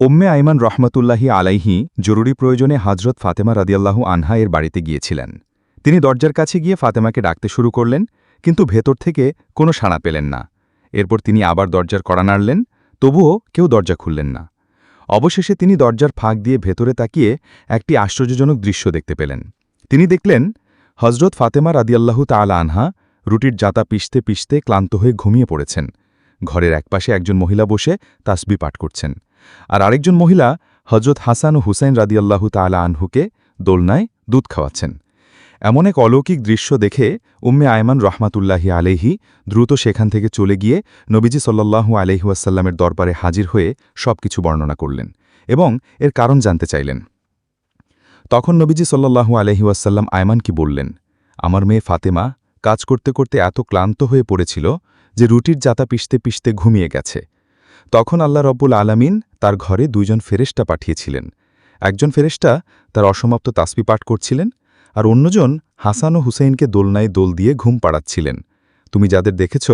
ওম্মে আইমান রহমতুল্লাহি আলাইহি জরুরি প্রয়োজনে হাজরত ফাতেমা রাদিয়াল্লাহু আনহা এর বাড়িতে গিয়েছিলেন। তিনি দরজার কাছে গিয়ে ফাতেমাকে ডাকতে শুরু করলেন, কিন্তু ভেতর থেকে কোনো সাড়া পেলেন না। এরপর তিনি আবার দরজার কড়া নাড়লেন, তবুও কেউ দরজা খুললেন না। অবশেষে তিনি দরজার ফাঁক দিয়ে ভেতরে তাকিয়ে একটি আশ্চর্যজনক দৃশ্য দেখতে পেলেন। তিনি দেখলেন হজরত ফাতেমা রাদিয়াল্লাহু তাআলা আনহা রুটির জাতা পিষতে পিষতে ক্লান্ত হয়ে ঘুমিয়ে পড়েছেন। ঘরের একপাশে একজন মহিলা বসে তাসবি পাঠ করছেন। আর আরেকজন মহিলা হজরত হাসান ও হুসাইন রাদিয়াল্লাহু তাআলা আনহুকে দোলনায় দুধ খাওয়াচ্ছেন। এমন এক অলৌকিক দৃশ্য দেখে উম্মে আয়মান রহমাতুল্লাহি আলেহি দ্রুত সেখান থেকে চলে গিয়ে নবীজি সাল্লাল্লাহু আলহিউসাল্লামের দরবারে হাজির হয়ে সবকিছু বর্ণনা করলেন এবং এর কারণ জানতে চাইলেন। তখন নবীজি সাল্লাল্লাহু আলহিউসাল্লাম আয়মান কি বললেন? আমার মেয়ে ফাতেমা কাজ করতে করতে এত ক্লান্ত হয়ে পড়েছিল যে রুটির জাতা পিষতে পিষতে ঘুমিয়ে গেছে। তখন আল্লাহ রব্বুল আলামিন তার ঘরে দুইজন ফেরেস্টা পাঠিয়েছিলেন। একজন ফেরেস্টা তার অসমাপ্ত তাসবি পাঠ করছিলেন আর অন্যজন হাসান ও হুসেইনকে দোলনায় দোল দিয়ে ঘুম পাড়াচ্ছিলেন। তুমি যাদের দেখেছ,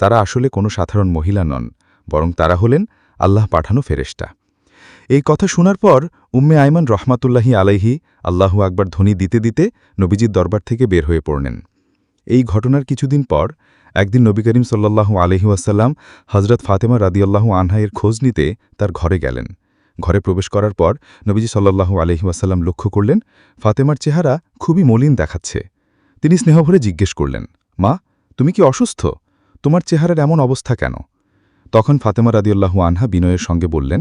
তারা আসলে কোনো সাধারণ মহিলা নন, বরং তারা হলেন আল্লাহ পাঠানো ফেরেস্টা এই কথা শোনার পর উম্মে আইমান রহমাতুল্লাহি আলাইহি আল্লাহু আকবার ধ্বনি দিতে দিতে নবীজির দরবার থেকে বের হয়ে পড়লেন। এই ঘটনার কিছুদিন পর একদিন নবী করিম সাল্লাহু আলহি ওয়াসাল্লাম হজরত ফাতেমা রাদিয়াল্লাহু আনহাইয়ের খোঁজ নিতে তার ঘরে গেলেন। ঘরে প্রবেশ করার পর নবীজি সাল্লাহু আলহি ওয়াসাল্লাম লক্ষ্য করলেন, ফাতেমার চেহারা খুবই মলিন দেখাচ্ছে। তিনি স্নেহভরে জিজ্ঞেস করলেন, মা, তুমি কি অসুস্থ? তোমার চেহারার এমন অবস্থা কেন? তখন ফাতেমা রাদিয়াল্লাহু আনহা বিনয়ের সঙ্গে বললেন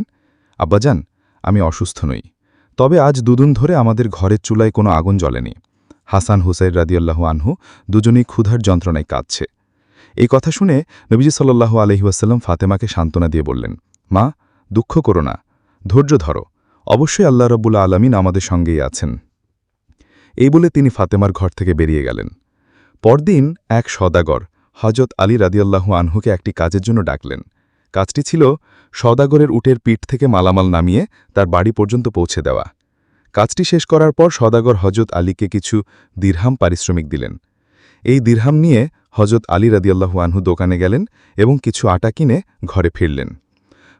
আব্বাজান আমি অসুস্থ নই। তবে আজ দুদিন ধরে আমাদের ঘরের চুলায় কোনো আগুন জ্বলেনি। হাসান হুসাইন রাদিয়াল্লাহু আনহু দুজনেই ক্ষুধার যন্ত্রণায় কাঁদছে। এই কথা শুনে নবীজি সাল্লাহু আলহিউসাল্লাম ফাতেমাকে সান্ত্বনা দিয়ে বললেন, মা, দুঃখ করো না, ধৈর্য ধরো, অবশ্যই আল্লাহ রব্বুল্লা আলমিন আমাদের সঙ্গেই আছেন। এই বলে তিনি ফাতেমার ঘর থেকে বেরিয়ে গেলেন। পরদিন এক সদাগর হজরত আলী রাদিয়াল্লাহু আনহুকে একটি কাজের জন্য ডাকলেন। কাজটি ছিল সদাগরের উটের পিঠ থেকে মালামাল নামিয়ে তার বাড়ি পর্যন্ত পৌঁছে দেওয়া। কাজটি শেষ করার পর সদাগর হজরত আলীকে কিছু দীর্হাম পারিশ্রমিক দিলেন। এই দীর্হাম নিয়ে হজরত আলী রাদিয়াল্লাহু আনহু দোকানে গেলেন এবং কিছু আটা কিনে ঘরে ফিরলেন।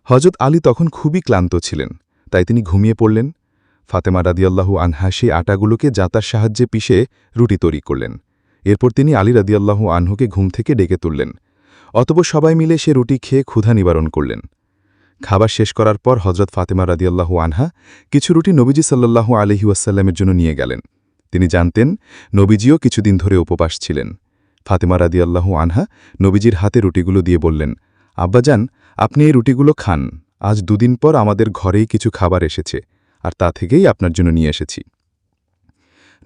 হজরত আলী তখন খুবই ক্লান্ত ছিলেন, তাই তিনি ঘুমিয়ে পড়লেন। ফাতেমা রাদিয়াল্লাহু আনহা সেই আটাগুলোকে জাতার সাহায্যে পিষে রুটি তৈরি করলেন। এরপর তিনি আলী রাদিয়াল্লাহু আনহুকে ঘুম থেকে ডেকে তুললেন। অতপর সবাই মিলে সে রুটি খেয়ে ক্ষুধা নিবারণ করলেন। খাবার শেষ করার পর হজরত ফাতেমা রাদিয়াল্লাহু আনহা কিছু রুটি নবীজি সাল্লাহু আলহি ওয়াসাল্লামের জন্য নিয়ে গেলেন। তিনি জানতেন, নবীজিও কিছুদিন ধরে উপবাস ছিলেন। ফাতেমা রাদিয়াল্লাহু আনহা নবীজির হাতে রুটিগুলো দিয়ে বললেন, আব্বাজান, আপনি এই রুটিগুলো খান। আজ দুদিন পর আমাদের ঘরেই কিছু খাবার এসেছে, আর তা থেকেই আপনার জন্য নিয়ে এসেছি।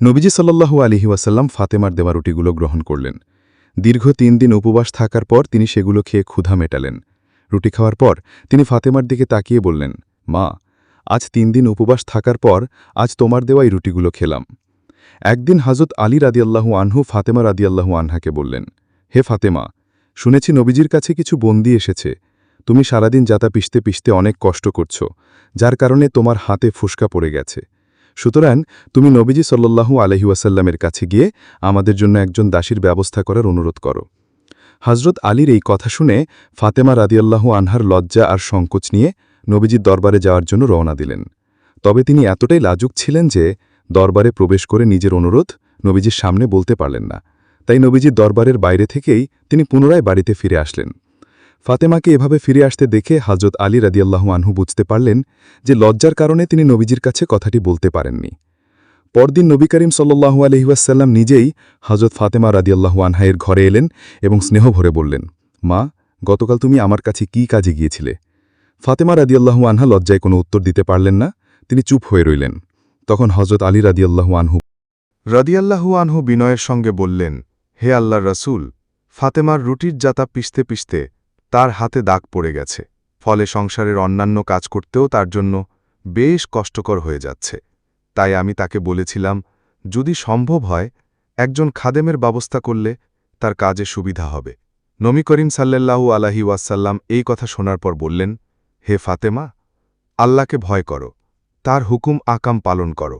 নবীজি সাল্লাহু আলহি ওয়াসাল্লাম ফাতেমার দেওয়া রুটিগুলো গ্রহণ করলেন। দীর্ঘ তিন দিন উপবাস থাকার পর তিনি সেগুলো খেয়ে ক্ষুধা মেটালেন। রুটি খাওয়ার পর তিনি ফাতেমার দিকে তাকিয়ে বললেন, মা, আজ তিন দিন উপবাস থাকার পর আজ তোমার দেওয়াই রুটিগুলো খেলাম। একদিন হাজত আলী রাদিয়াল্লাহু আনহু ফাতেমা রাদিয়াল্লাহু আনহাকে বললেন, হে ফাতেমা, শুনেছি নবীজির কাছে কিছু বন্দি এসেছে। তুমি সারাদিন যাতা পিষতে পিষতে অনেক কষ্ট করছ, যার কারণে তোমার হাতে ফুসকা পড়ে গেছে। সুতরাং তুমি নবীজি সাল্লাল্লাহু আলহিউসাল্লামের কাছে গিয়ে আমাদের জন্য একজন দাসীর ব্যবস্থা করার অনুরোধ করো। হজরত আলীর এই কথা শুনে ফাতেমা রাদিয়াল্লাহু আনহার লজ্জা আর সংকোচ নিয়ে নবীজির দরবারে যাওয়ার জন্য রওনা দিলেন। তবে তিনি এতটাই লাজুক ছিলেন যে দরবারে প্রবেশ করে নিজের অনুরোধ নবীজির সামনে বলতে পারলেন না। তাই নবীজির দরবারের বাইরে থেকেই তিনি পুনরায় বাড়িতে ফিরে আসলেন। ফাতেমাকে এভাবে ফিরে আসতে দেখে হজরত আলী রাদিয়াল্লাহু আনহু বুঝতে পারলেন যে লজ্জার কারণে তিনি নবীজির কাছে কথাটি বলতে পারেননি। পরদিন নবী করিম সাল্লু আলহিউসাল্লাম নিজেই হজরত ফাতেমা রাদিয়াল্লাহু আনহাইয়ের ঘরে এলেন এবং স্নেহ ভরে বললেন, মা, গতকাল তুমি আমার কাছে কি কাজে গিয়েছিলে? ফাতেমা রাদিয়াল্লাহু আনহা লজ্জায় কোনো উত্তর দিতে পারলেন না, তিনি চুপ হয়ে রইলেন। তখন হজরত আলী রাদিয়াল্লাহু আনহু রাদিয়াল্লাহু আনহু বিনয়ের সঙ্গে বললেন, হে আল্লাহ রসুল, ফাতেমার রুটির জাতা পিষতে পিষতে তার হাতে দাগ পড়ে গেছে। ফলে সংসারের অন্যান্য কাজ করতেও তার জন্য বেশ কষ্টকর হয়ে যাচ্ছে। তাই আমি তাকে বলেছিলাম, যদি সম্ভব হয়, একজন খাদেমের ব্যবস্থা করলে তার কাজে সুবিধা হবে। নবী করিম সাল্লাল্লাহু আলাহি ওয়াসাল্লাম এই কথা শোনার পর বললেন, হে ফাতেমা, আল্লাহকে ভয় করো। তার হুকুম আকাম পালন করো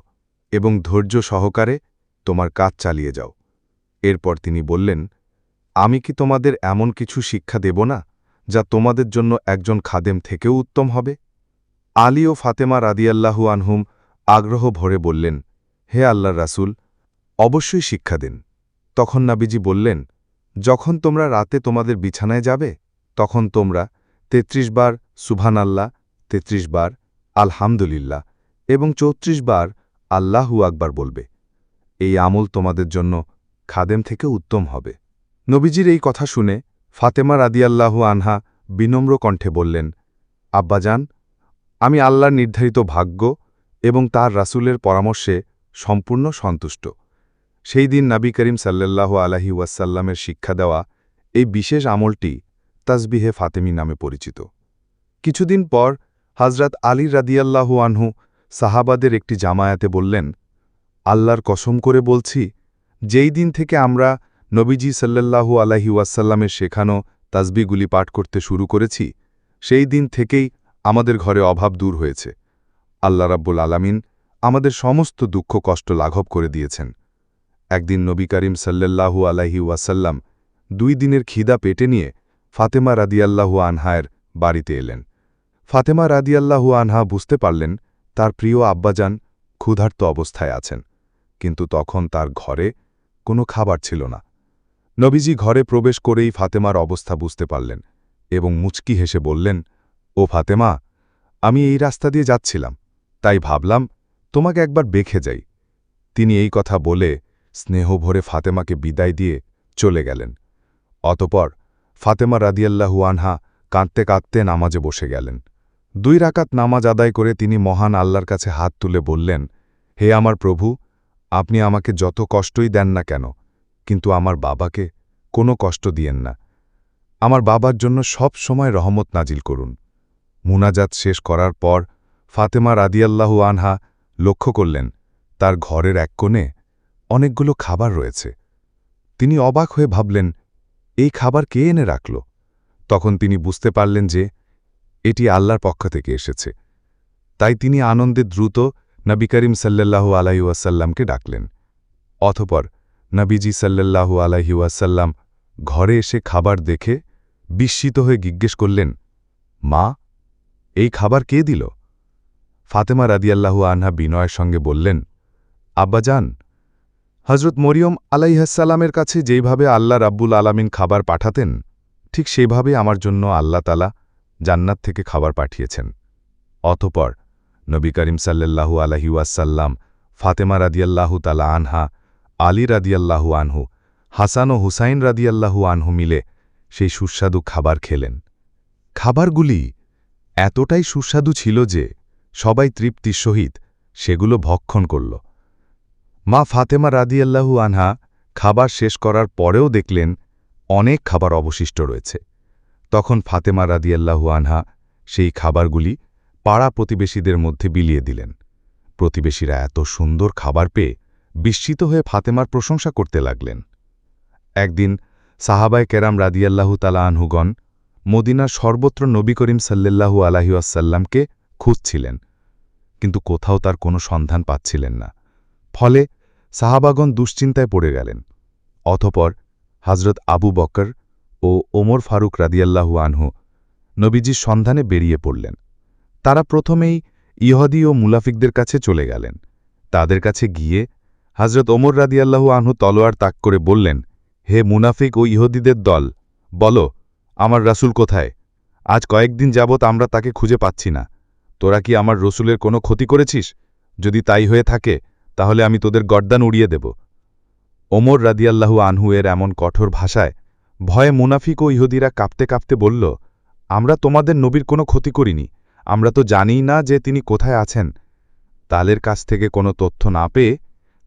এবং ধৈর্য সহকারে তোমার কাজ চালিয়ে যাও। এরপর তিনি বললেন, আমি কি তোমাদের এমন কিছু শিক্ষা দেব না যা তোমাদের জন্য একজন খাদেম থেকেও উত্তম হবে? আলী ও ফাতেমা রাদিয়াল্লাহু আনহুম আগ্রহ ভরে বললেন, হে আল্লাহর রাসূল, অবশ্যই শিক্ষা দিন। তখন নাবিজি বললেন, যখন তোমরা রাতে তোমাদের বিছানায় যাবে, তখন তোমরা ৩৩ বার সুভান আল্লাহ ৩৩ বার আলহামদুলিল্লাহ এবং ৩৪ বার আল্লাহু আকবার বলবে, এই আমল তোমাদের জন্য খাদেম থেকে উত্তম হবে। নবীজির এই কথা শুনে ফাতেমা রাদিয়াল্লাহু আনহা বিনম্র কণ্ঠে বললেন, আব্বাজান, আমি আল্লাহর নির্ধারিত ভাগ্য এবং তার রাসূলের পরামর্শে সম্পূর্ণ সন্তুষ্ট। সেই দিন নবী করিম সাল্লাল্লাহু আলাহি ওয়াসাল্লামের শিক্ষা দেওয়া এই বিশেষ আমলটি তাসবিহে ফাতেমি নামে পরিচিত। কিছুদিন পর হজরত আলী রাদিয়াল্লাহু আনহু সাহাবাদের একটি জামায়াতে বললেন, আল্লাহর কসম করে বলছি, যেই দিন থেকে আমরা নবীজি সাল্লাল্লাহু আলাহি ওয়াসাল্লামের শেখানো তাজবিগুলি পাঠ করতে শুরু করেছি, সেই দিন থেকেই আমাদের ঘরে অভাব দূর হয়েছে। আল্লাহ রাব্বুল আলামিন আমাদের সমস্ত দুঃখ কষ্ট লাঘব করে দিয়েছেন। একদিন নবী করিম সাল্লাল্লাহু আলাহি ওয়াসাল্লাম দুই দিনের খিদা পেটে নিয়ে ফাতেমা রাদিয়াল্লাহু আনহায়ের বাড়িতে এলেন। ফাতেমা রাদিয়াল্লাহু আনহা বুঝতে পারলেন তার প্রিয় আব্বাজান ক্ষুধার্ত অবস্থায় আছেন, কিন্তু তখন তার ঘরে কোনো খাবার ছিল না। নবীজি ঘরে প্রবেশ করেই ফাতেমার অবস্থা বুঝতে পারলেন এবং মুচকি হেসে বললেন, ও ফাতেমা, আমি এই রাস্তা দিয়ে যাচ্ছিলাম, তাই ভাবলাম তোমাকে একবার বেখে যাই। তিনি এই কথা বলে স্নেহ ভরে ফাতেমাকে বিদায় দিয়ে চলে গেলেন। অতপর ফাতেমা রাদিয়াল্লাহু আনহা কাঁদতে কাঁদতে নামাজে বসে গেলেন। দুই রাকাত নামাজ আদায় করে তিনি মহান আল্লাহর কাছে হাত তুলে বললেন, হে আমার প্রভু, আপনি আমাকে যত কষ্টই দেন না কেন, কিন্তু আমার বাবাকে কোনো কষ্ট দিয়েন না। আমার বাবার জন্য সব সময় রহমত নাজিল করুন। মুনাজাত শেষ করার পর ফাতেমা রাদিয়াল্লাহু আনহা লক্ষ্য করলেন, তার ঘরের এক কোণে অনেকগুলো খাবার রয়েছে। তিনি অবাক হয়ে ভাবলেন, এই খাবার কে এনে রাখল? তখন তিনি বুঝতে পারলেন যে এটি আল্লাহর পক্ষ থেকে এসেছে। তাই তিনি আনন্দে দ্রুত নবী করিম সাল্লাল্লাহু আলাহি ওয়াসাল্লামকে ডাকলেন। অথপর নবীজি সাল্লাল্লাহু আলাহি ওয়াসাল্লাম ঘরে এসে খাবার দেখে বিস্মিত হয়ে জিজ্ঞেস করলেন, মা, এই খাবার কে দিল? ফাতেমা রাদিয়াল্লাহু আনহা বিনয়ের সঙ্গে বললেন, আব্বাজান হজরত মরিয়ম আলাইহাসাল্লামের কাছে যেইভাবে আল্লাহ রাব্বুল আলামিন খাবার পাঠাতেন, ঠিক সেভাবে আমার জন্য আল্লাহ তালা জান্নাত থেকে খাবার পাঠিয়েছেন। অতপর নবী করিম সাল্লাল্লাহু আলহি ওয়াসাল্লাম ফাতেমা রাদিয়াল্লাহু তালা আনহা, আলী রাদিয়াল্লাহু আনহু, হাসান ও হুসাইন রাদিয়াল্লাহু আনহু মিলে সেই সুস্বাদু খাবার খেলেন। খাবারগুলি এতটাই সুস্বাদু ছিল যে সবাই তৃপ্তির সহিত সেগুলো ভক্ষণ করল। মা ফাতেমা রাদিয়াল্লাহু আনহা খাবার শেষ করার পরেও দেখলেন অনেক খাবার অবশিষ্ট রয়েছে। তখন ফাতেমা রাদিয়াল্লাহু আনহা সেই খাবারগুলি পাড়া প্রতিবেশীদের মধ্যে বিলিয়ে দিলেন। প্রতিবেশীরা এত সুন্দর খাবার পেয়ে বিস্মিত হয়ে ফাতেমার প্রশংসা করতে লাগলেন। একদিন সাহাবায় কেরাম রাদিয়াল্লাহু তালা আনহুগণ মদিনার সর্বত্র নবী করিম সাল্লাল্লাহু আলাহিউসাল্লামকে খুঁজছিলেন, কিন্তু কোথাও তার কোনো সন্ধান পাচ্ছিলেন না। ফলে সাহাবাগণ দুশ্চিন্তায় পড়ে গেলেন। অথপর হজরত আবু বকর ও ওমর ফারুক রাদিয়াল্লাহু আনহু নবীজির সন্ধানে বেরিয়ে পড়লেন। তারা প্রথমেই ইহদি ও মুলাফিকদের কাছে চলে গেলেন। তাদের কাছে গিয়ে হজরত ওমর রাদিয়াল্লাহু আনহু তলোয়ার তাক করে বললেন, হে মুনাফিক ও ইহুদিদের দল, বলো, আমার রাসূল কোথায়? আজ কয়েকদিন যাবৎ আমরা তাকে খুঁজে পাচ্ছি না। তোরা কি আমার রসুলের কোনো ক্ষতি করেছিস? যদি তাই হয়ে থাকে, তাহলে আমি তোদের গর্দান উড়িয়ে দেব। ওমর রাদিয়াল্লাহু আনহু এর এমন কঠোর ভাষায় ভয়ে মুনাফিক ও ইহুদিরা কাঁপতে কাঁপতে বলল, আমরা তোমাদের নবীর কোনো ক্ষতি করিনি। আমরা তো জানিই না যে তিনি কোথায় আছেন। তালের কাছ থেকে কোনো তথ্য না পেয়ে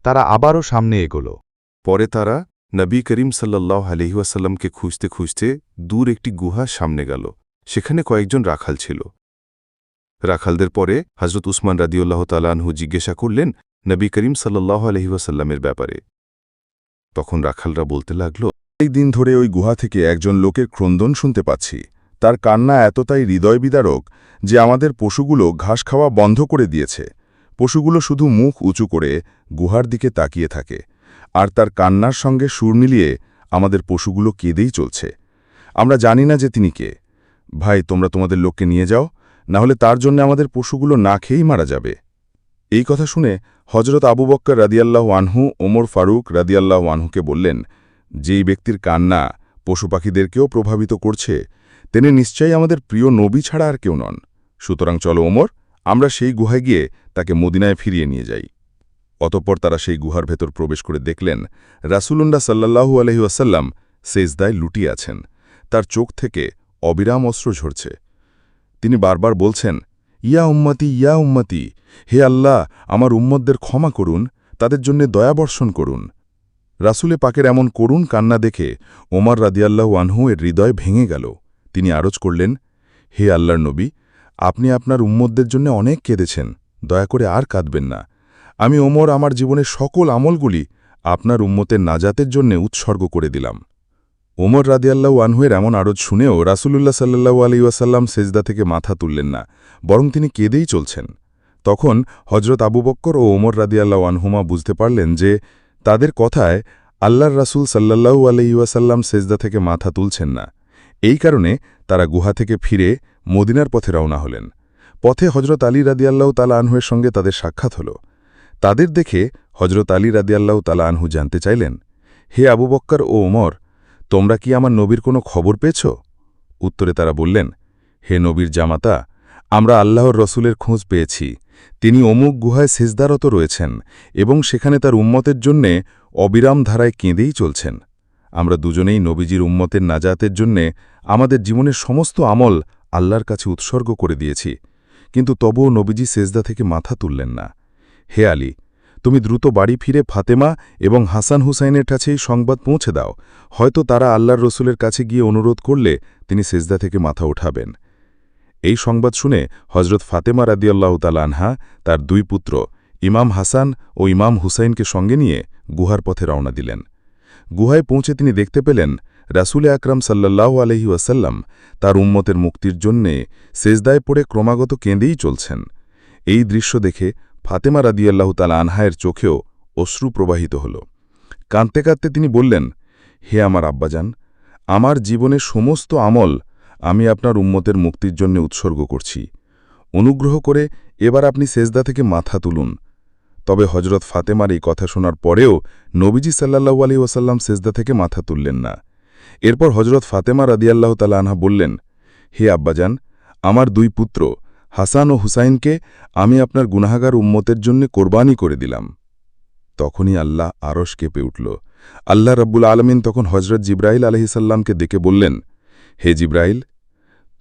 তারা আবারও সামনে এগোল। পরে তারা নবী করিম সাল্লাহ আলহিউসাল্লামকে খুঁজতে খুঁজতে দূর একটি গুহা সামনে গেল। সেখানে কয়েকজন রাখাল ছিল। রাখালদের পরে হজরত উসমান রাদিউল্লাহ তালানহু জিজ্ঞাসা করলেন নবী করিম সাল্লাহ আলহিউসাল্লামের ব্যাপারে। তখন রাখালরা বলতে লাগল এই দিন ধরে ওই গুহা থেকে একজন লোকের ক্রন্দন শুনতে পাচ্ছি। তার কান্না এতটাই হৃদয় বিদারক যে আমাদের পশুগুলো ঘাস খাওয়া বন্ধ করে দিয়েছে। পশুগুলো শুধু মুখ উঁচু করে গুহার দিকে তাকিয়ে থাকে। আর তার কান্নার সঙ্গে সুর মিলিয়ে আমাদের পশুগুলো কেঁদেই চলছে। আমরা জানি না যে তিনি কে। ভাই, তোমরা তোমাদের লোককে নিয়ে যাও না হলে তার জন্য আমাদের পশুগুলো না খেয়েই মারা যাবে। এই কথা শুনে হজরত আবু বক্কর রাদিয়াল্লাহ আনহু, ওমর ফারুক রাদিয়াল্লাহ আনহুকে বললেন যেই ব্যক্তির কান্না পশু পাখিদেরকেও প্রভাবিত করছে, তিনি নিশ্চয়ই আমাদের প্রিয় নবী ছাড়া আর কেউ নন। সুতরাং চলো ওমর, আমরা সেই গুহায় গিয়ে তাকে মদিনায় ফিরিয়ে নিয়ে যাই। অতঃপর তারা সেই গুহার ভেতর প্রবেশ করে দেখলেন, রাসুলুল্লাহ সাল্লাহু আলহিউসাল্লাম সেজদায় লুটিয়ে আছেন। তার চোখ থেকে অবিরাম অস্ত্র ঝরছে। তিনি বারবার বলছেন, ইয়া উম্মতি ইয়া উম্মতি, হে আল্লাহ, আমার উম্মতদের ক্ষমা করুন, তাদের জন্য দয়াবর্ষণ করুন। রাসুলে পাকের এমন করুণ কান্না দেখে ওমর রাদিয়াল্লাহ আনহু এর হৃদয় ভেঙে গেল। তিনি আরজ করলেন, হে আল্লাহর নবী, আপনি আপনার উম্মতদের জন্য অনেক কেঁদেছেন, দয়া করে আর কাঁদবেন না। আমি ওমর আমার জীবনের সকল আমলগুলি আপনার উম্মতের নাজাতের জন্য উৎসর্গ করে দিলাম। ওমর রাদিয়াল্লাহু আনহুয়ের এমন আরজ শুনেও রাসূলুল্লাহ আলাইহি ওয়াসাল্লাম সেজদা থেকে মাথা তুললেন না, বরং তিনি কেঁদেই চলছেন। তখন হজরত আবু বক্কর ও ওমর রাদিয়াল্লাহু আনহুমা বুঝতে পারলেন যে তাদের কথায় আল্লাহর রাসূল সাল্লাল্লাহু আলাইহি ওয়াসাল্লাম সেজদা থেকে মাথা তুলছেন না। এই কারণে তারা গুহা থেকে ফিরে মদিনার পথে রওনা হলেন। পথে হজরত আলী রাদিয়াল্লাহু তালা আনহুয়ের সঙ্গে তাদের সাক্ষাৎ হল। তাদের দেখে হজরত আলী রাদিয়াল্লাহু তালা আনহু জানতে চাইলেন, হে আবু বক্কর ও ওমর, তোমরা কি আমার নবীর কোনো খবর পেয়েছ? উত্তরে তারা বললেন, হে নবীর জামাতা আমরা আল্লাহর রসুলের খোঁজ পেয়েছি। তিনি অমুক গুহায় সেজদারত রয়েছেন এবং সেখানে তার উম্মতের জন্যে অবিরাম ধারায় কেঁদেই চলছেন। আমরা দুজনেই নবীজির উম্মতের নাজাতের জন্যে আমাদের জীবনের সমস্ত আমল আল্লাহর কাছে উৎসর্গ করে দিয়েছি। কিন্তু তবুও নবীজি সেজদা থেকে মাথা তুললেন না। হে আলী, তুমি দ্রুত বাড়ি ফিরে ফাতেমা এবং হাসান হুসাইনের কাছেই সংবাদ পৌঁছে দাও। হয়তো তারা আল্লাহর রসুলের কাছে গিয়ে অনুরোধ করলে তিনি সেজদা থেকে মাথা উঠাবেন এই সংবাদ শুনে হজরত ফাতেমা রাদিয়াল্লাহ আনহা, তার দুই পুত্র, ইমাম হাসান ও ইমাম হুসাইনকে সঙ্গে নিয়ে গুহার পথে রওনা দিলেন। গুহায় পৌঁছে তিনি দেখতে পেলেন, রাসুলে আকরাম সাল্লাহ আলহি ওয়াসাল্লাম তার উম্মতের মুক্তির জন্যে সেজদায় পড়ে ক্রমাগত কেঁদেই চলছেন। এই দৃশ্য দেখে ফাতেমা রাদিয়াল্লাহ তালা আনহায়ের চোখেও অশ্রু প্রবাহিত হল। কাঁদতে কাঁদতে তিনি বললেন, হে আমার আব্বাজান, আমার জীবনের সমস্ত আমল আমি আপনার উম্মতের মুক্তির জন্য উৎসর্গ করছি। অনুগ্রহ করে এবার আপনি সেজদা থেকে মাথা তুলুন। তবে হজরত ফাতেমার এই কথা শোনার পরেও নবীজি সাল্লাহু আলী ওয়াসাল্লাম সেজদা থেকে মাথা তুললেন না। এরপর হজরত ফাতেমা রাদিয়াল্লাহ তালা আনহা বললেন, হে আব্বাজান, আমার দুই পুত্র, হাসান ও হুসাইনকে আমি আপনার গুনাহাগার উম্মতের জন্য কোরবানি করে দিলাম। তখনই আল্লাহ আরশ কেঁপে উঠল। আল্লাহ রব্বুল আলমিন তখন হজরত জিব্রাইল আলহিসাল্লামকে ডেকে বললেন, হে জিব্রাইল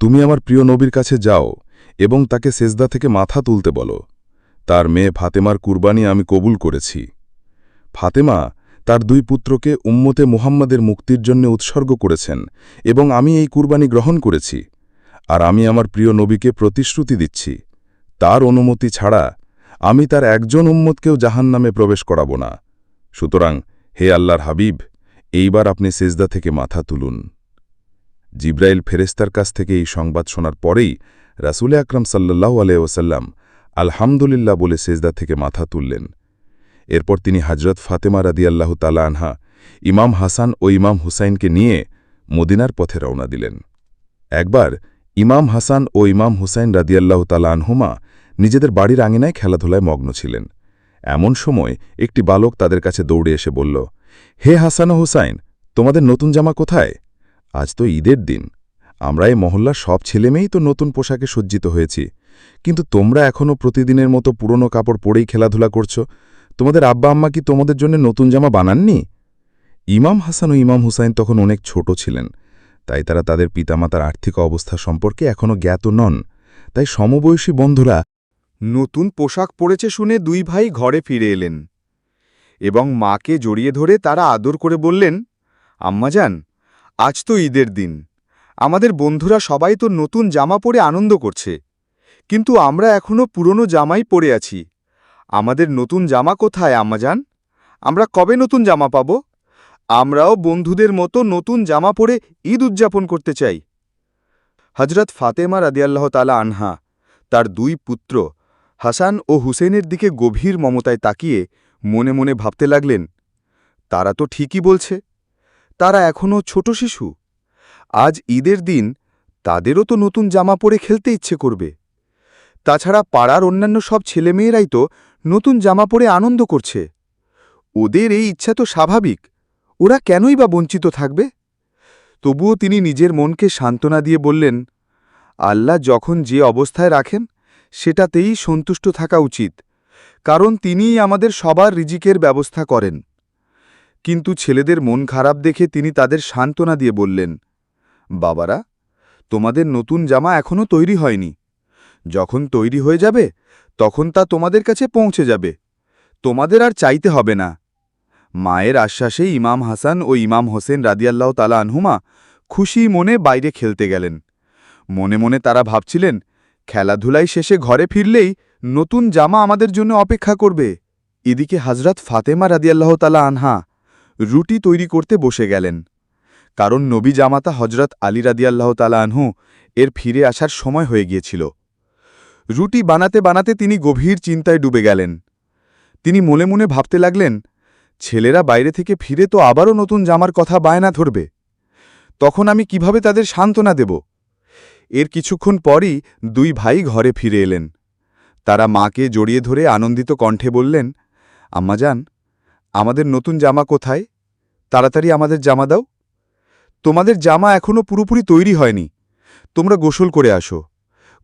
তুমি আমার প্রিয় নবীর কাছে যাও এবং তাকে সেজদা থেকে মাথা তুলতে বলো। তার মেয়ে ফাতেমার কুরবানি আমি কবুল করেছি। ফাতেমা তার দুই পুত্রকে উম্মতে মুহাম্মাদের মুক্তির জন্য উৎসর্গ করেছেন এবং আমি এই কুরবানি গ্রহণ করেছি। আর আমি আমার প্রিয় নবীকে প্রতিশ্রুতি দিচ্ছি। তার অনুমতি ছাড়া আমি তার একজন উম্মতকেও জাহান নামে প্রবেশ করাব না। সুতরাং, হে আল্লাহর হাবিব, এইবার আপনি সেজদা থেকে মাথা তুলুন। জিব্রাইল ফেরেস্তার কাছ থেকে এই সংবাদ শোনার পরেই রাসুলে আকরম সাল্লাহ আলহ্লাম আলহামদুলিল্লাহ বলে সেজদা থেকে মাথা তুললেন। এরপর তিনি হজরত ফাতেমা রাদিয়াল্লাহু তালা আনহা, ইমাম হাসান ও ইমাম হুসাইনকে নিয়ে মদিনার পথে রওনা দিলেন। একবার ইমাম হাসান ও ইমাম হুসাইন রাদিয়াল্লাহু তালা আনহুমা নিজেদের বাড়ির আঙিনায় খেলাধুলায় মগ্ন ছিলেন। এমন সময় একটি বালক তাদের কাছে দৌড়ে এসে বলল, হে হাসান ও হুসাইন, তোমাদের নতুন জামা কোথায়? আজ তো ঈদের দিন। আমরা এই মহল্লার সব ছেলেমেয়েই তো নতুন পোশাকে সজ্জিত হয়েছি। কিন্তু তোমরা এখনও প্রতিদিনের মতো পুরনো কাপড় পরেই খেলাধুলা করছ। তোমাদের আব্বা আম্মা কি তোমাদের জন্য নতুন জামা বানাননি? ইমাম হাসান ও ইমাম হুসাইন তখন অনেক ছোট ছিলেন। তাই তারা তাদের পিতামাতার আর্থিক অবস্থা সম্পর্কে এখনও জ্ঞাত নন। তাই সমবয়সী বন্ধুরা নতুন পোশাক পরেছে শুনে দুই ভাই ঘরে ফিরে এলেন। এবং মাকে জড়িয়ে ধরে তারা আদর করে বললেন, আম্মা আম্মাজান আজ তো ঈদের দিন। আমাদের বন্ধুরা সবাই তো নতুন জামা পরে আনন্দ করছে। কিন্তু আমরা এখনও পুরনো জামাই পরে আছি। আমাদের নতুন জামা কোথায়, আম্মাজান? আমরা কবে নতুন জামা পাব? আমরাও বন্ধুদের মতো নতুন জামা পরে ঈদ উদযাপন করতে চাই। হজরত ফাতেমা রাদিয়াল্লাহ তালা আনহা, তার দুই পুত্র, হাসান ও হুসেনের দিকে গভীর মমতায় তাকিয়ে মনে মনে ভাবতে লাগলেন, তারা তো ঠিকই বলছে। তারা এখনও ছোট শিশু। আজ ঈদের দিন তাদেরও তো নতুন জামা পরে খেলতে ইচ্ছে করবে। তাছাড়া পাড়ার অন্যান্য সব ছেলেমেয়েরাই তো নতুন জামা পরে আনন্দ করছে। ওদের এই ইচ্ছা তো স্বাভাবিক। ওরা কেনই বা বঞ্চিত থাকবে? তবুও তিনি নিজের মনকে সান্ত্বনা দিয়ে বললেন, আল্লাহ যখন যে অবস্থায় রাখেন, সেটাতেই সন্তুষ্ট থাকা উচিত। কারণ তিনিই আমাদের সবার রিজিকের ব্যবস্থা করেন। কিন্তু ছেলেদের মন খারাপ দেখে তিনি তাদের সান্ত্বনা দিয়ে বললেন, বাবারা, তোমাদের নতুন জামা এখনও তৈরি হয়নি। যখন তৈরি হয়ে যাবে, তখন তা তোমাদের কাছে পৌঁছে যাবে। তোমাদের আর চাইতে হবে না। মায়ের আশ্বাসে ইমাম হাসান ও ইমাম হোসেন রাদিয়াল্লাহ তালা আনহুমা খুশি মনে বাইরে খেলতে গেলেন। মনে মনে তারা ভাবছিলেন, খেলাধুলাই শেষে ঘরে ফিরলেই নতুন জামা আমাদের জন্য অপেক্ষা করবে। এদিকে হজরত ফাতেমা রাদিয়াল্লাহ তালা আনহা রুটি তৈরি করতে বসে গেলেন। কারণ নবী জামাতা হজরত আলী রাদিয়াল্লাহ তালা আনহু এর ফিরে আসার সময় হয়ে গিয়েছিল। রুটি বানাতে বানাতে তিনি গভীর চিন্তায় ডুবে গেলেন। তিনি মনে মনে ভাবতে লাগলেন, ছেলেরা বাইরে থেকে ফিরে তো আবারও নতুন জামার কথা বায়না ধরবে। তখন আমি কীভাবে তাদের সান্ত্বনা দেব? এর কিছুক্ষণ পরই দুই ভাই ঘরে ফিরে এলেন। তারা মাকে জড়িয়ে ধরে আনন্দিত কণ্ঠে বললেন, আম্মাজান আমাদের নতুন জামা কোথায়? তাড়াতাড়ি আমাদের জামা দাও। তোমাদের জামা এখনও পুরোপুরি তৈরি হয়নি। তোমরা গোসল করে আসো।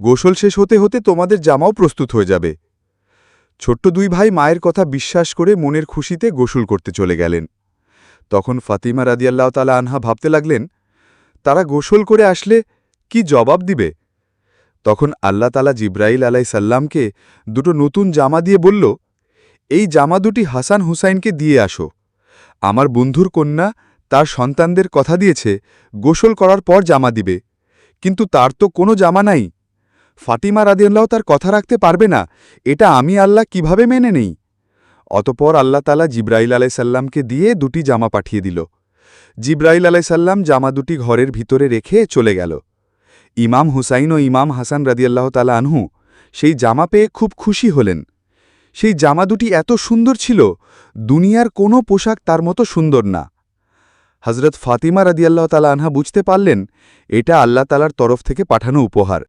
গোসল শেষ হতে হতে তোমাদের জামাও প্রস্তুত হয়ে যাবে। ছোট্ট দুই ভাই মায়ের কথা বিশ্বাস করে মনের খুশিতে গোসল করতে চলে গেলেন। তখন ফাতিমা রাদিয়াল্লাহ তালা আনহা ভাবতে লাগলেন, তারা গোসল করে আসলে কি জবাব দিবে? তখন আল্লাহ তালা জিব্রাইল আলাই সাল্লামকে দুটো নতুন জামা দিয়ে বলল এই জামা দুটি হাসান হুসাইনকে দিয়ে আসো। আমার বন্ধুর কন্যা তার সন্তানদের কথা দিয়েছে, গোসল করার পর জামা দিবে। কিন্তু তার তো কোনো জামা নাই। ফাতিমা রাদিয়াল্লাহ তার কথা রাখতে পারবে না, এটা আমি আল্লাহ কীভাবে মেনে নেই? অতপর আল্লাহ তালা জিব্রাইল আলাইসাল্লামকে দিয়ে দুটি জামা পাঠিয়ে দিল। জিব্রাইল আলাইসাল্লাম জামা দুটি ঘরের ভিতরে রেখে চলে গেল। ইমাম হুসাইন ও ইমাম হাসান রাদিয়াল্লাহ তালা আনহু সেই জামা পেয়ে খুব খুশি হলেন। সেই জামা দুটি এত সুন্দর ছিল, দুনিয়ার কোনো পোশাক তার মতো সুন্দর না। হজরত ফাতিমা রাদিয়াল্লাহ তালা আনহা বুঝতে পারলেন, এটা আল্লাহ তালার তরফ থেকে পাঠানো উপহার।